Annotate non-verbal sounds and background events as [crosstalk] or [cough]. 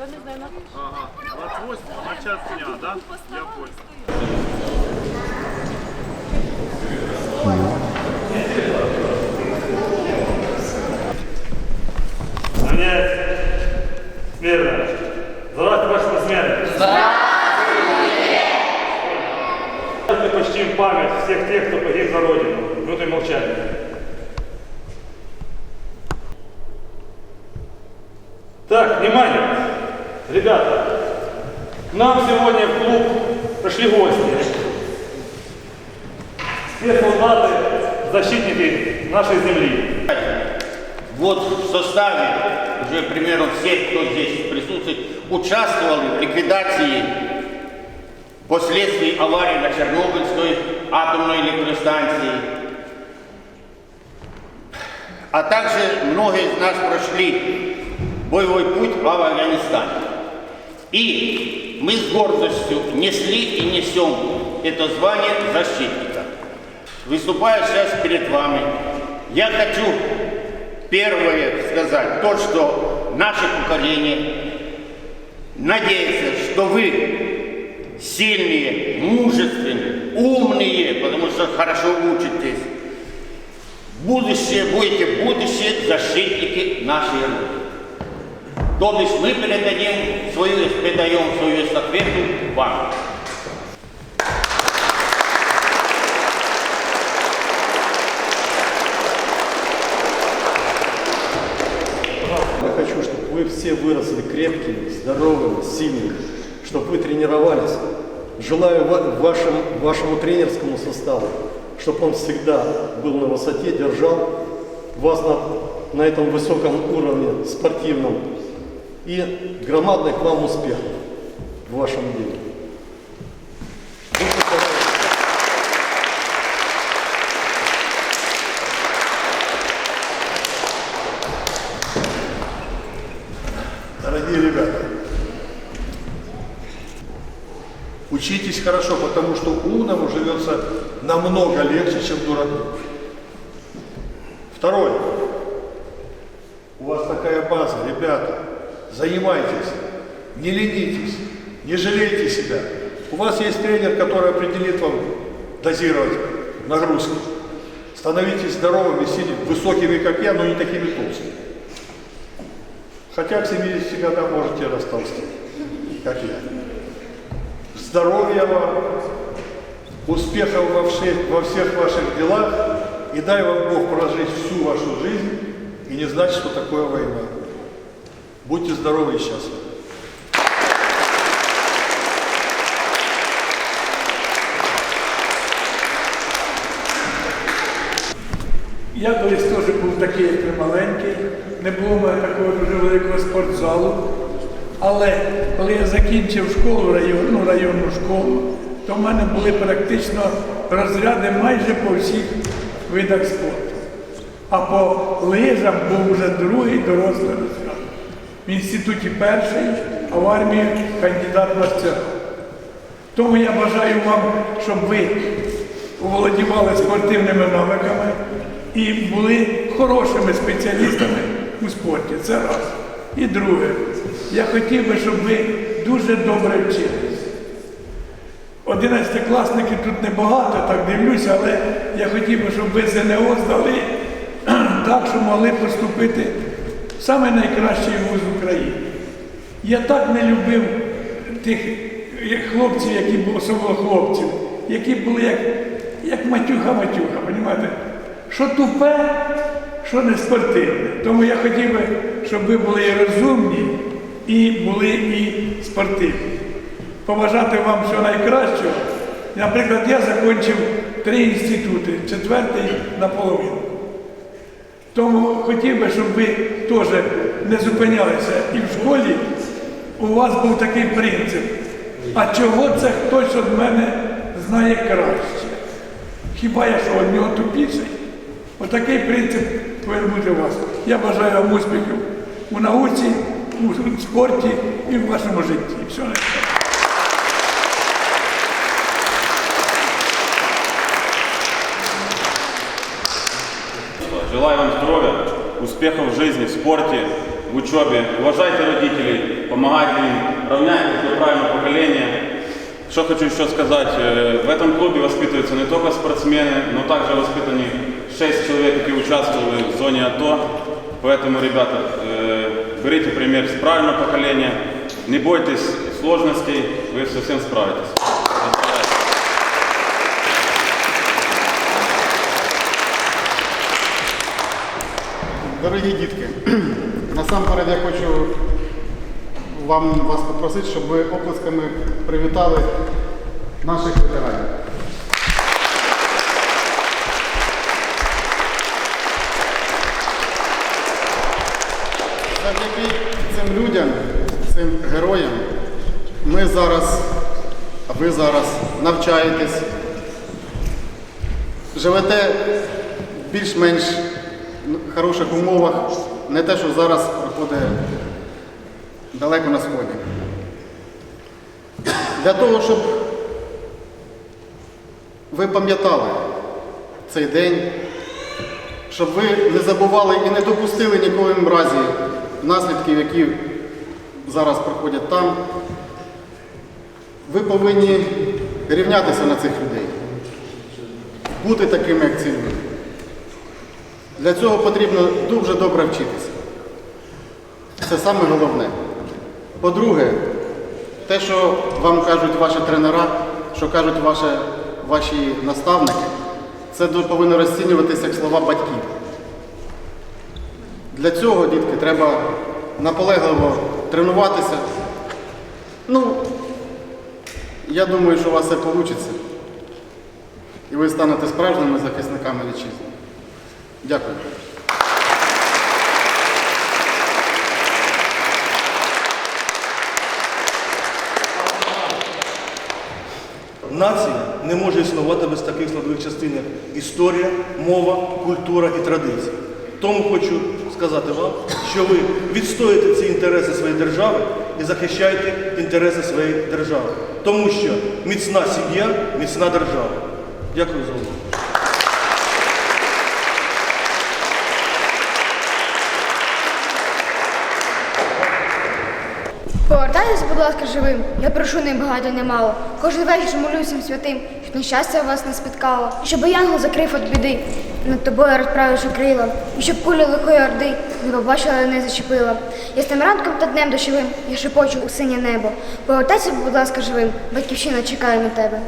Та не знаю, на Ага, 28 на час дня, да? Я понял. Занять. Смирно. Здравствуйте, ваши посмены. Мы почтим память всех тех, кто погиб за Родину. Минутой молчания. Так, внимание. Ребята, к нам сегодня в клуб пришли гости. Спецсолдаты, защитники нашей земли. Вот в составе уже примерно всех, кто здесь присутствует, участвовали в ликвидации последствий аварии на Чернобыльской атомной электростанции. А также многие из нас прошли боевой путь в Афганистане. И мы с гордостью несли и несем это звание защитника. Выступая сейчас перед вами, я хочу первое сказать, то, что наше поколение надеется, что вы сильные, мужественные, умные, потому что хорошо учитесь. Будущее, будете будущие защитники нашей Родины. То бишь мы передадим свою, передаем свою эстафету вам. Я хочу, чтобы вы все выросли крепкими, здоровыми, сильными, чтобы вы тренировались. Желаю ва- вашим, вашему тренерскому составу, чтобы он всегда был на высоте, держал вас на, на этом высоком уровне спортивном. И громадных вам успехов в вашем деле. Дорогие ребята, учитесь хорошо, потому что умному живется намного легче, чем дураку. Второе. У вас такая база, ребята, занимайтесь, не ленитесь, не жалейте себя. У вас есть тренер, который определит вам дозировать нагрузки. Становитесь здоровыми, сильными, высокими, как я, но не такими толстыми. Хотя к 70 годам можете растолстеть, как я. Здоровья вам, успехов во всех, во всех ваших делах, и дай вам Бог прожить всю вашу жизнь и не знать, что такое война. Будьте здоровы и счастливы. Я колись теж був такий, як ви маленький, не було в мене такого дуже великого спортзалу. Але коли я закінчив школу, районну, районну школу, то в мене були практично розряди майже по всіх видах спорту. А по лижам був вже другий дорослий розряд. В інституті перший, а в армії кандидат на мастера. Тому я бажаю вам, щоб ви володівали спортивними навиками і були хорошими спеціалістами у спорті. Це раз. І друге, я хотів би, щоб ви дуже добре вчились. Одинадцятикласники тут небагато, так дивлюся, але я хотів би, щоб ви ЗНО здали [clears throat] так, щоб могли поступити саме найкращий вуз України. Я так не любив тих хлопців, які були особливо хлопців, які були як, як матюха-матюха, розумієте? Що тупе, що не спортивне. Тому я хотів би, щоб ви були і розумні, і були і спортивні. Побажати вам всього найкращого. Наприклад, я закінчив три інститути, четвертий наполовину. Тому хотів би, щоб ви теж не зупинялися і в школі у вас був такий принцип. А чого це хтось від мене знає краще? Хіба я що від нього тупіший? Отакий принцип повинен бути у вас. Я бажаю вам успіхів у науці, у спорті і в вашому житті. Все Желаю вам здоровья, успехов в жизни, в спорте в учебе. Уважайте родителей, помогайте им, равняйтесь до правильного поколения. Что хочу еще сказать, э, в этом клубе воспитываются не только спортсмены, но также воспитаны 6 человек, которые участвовали в зоне АТО. Поэтому, ребята, э, берите пример с правильного поколения, не бойтесь сложностей, вы совсем справитесь. Дорогі дітки, [clears throat] насамперед я хочу вам вас попросити, щоб ви оплесками привітали наших ветеранів. Завдяки цим людям, цим героям, ми зараз, а ви зараз навчаєтесь, живете більш-менш хороших умовах, не те, що зараз проходить далеко на сході. Для того, щоб ви пам'ятали цей день, щоб ви не забували і не допустили ніколи разі наслідків, які зараз проходять там, ви повинні рівнятися на цих людей, бути такими, як ці люди. Для цього потрібно дуже добре вчитися. Це саме головне. По-друге, те, що вам кажуть ваші тренера, що кажуть ваші, ваші наставники, це повинно розцінюватися як слова батьків. Для цього, дітки, треба наполегливо тренуватися. Ну, я думаю, що у вас все вийде. І ви станете справжніми захисниками вітчизни. Дякую. Нація не може існувати без таких складових частин, як історія, мова, культура і традиції. Тому хочу сказати вам, що ви відстоїте ці інтереси своєї держави і захищаєте інтереси своєї держави. Тому що міцна сім'я, міцна держава. Дякую за увагу. Будь ласка, живим. Я прошу не багато, не. Кожен вечір всім святим, щоб нещастя вас не спіткало. Щоб янгол закрив від біди, над тобою розправивши крила. І щоб куля лихої орди не побачила, не зачепила. Я з тим ранком та днем дощовим, я шепочу у синє небо. Повертайся, будь ласка, живим. Батьківщина чекає на тебе.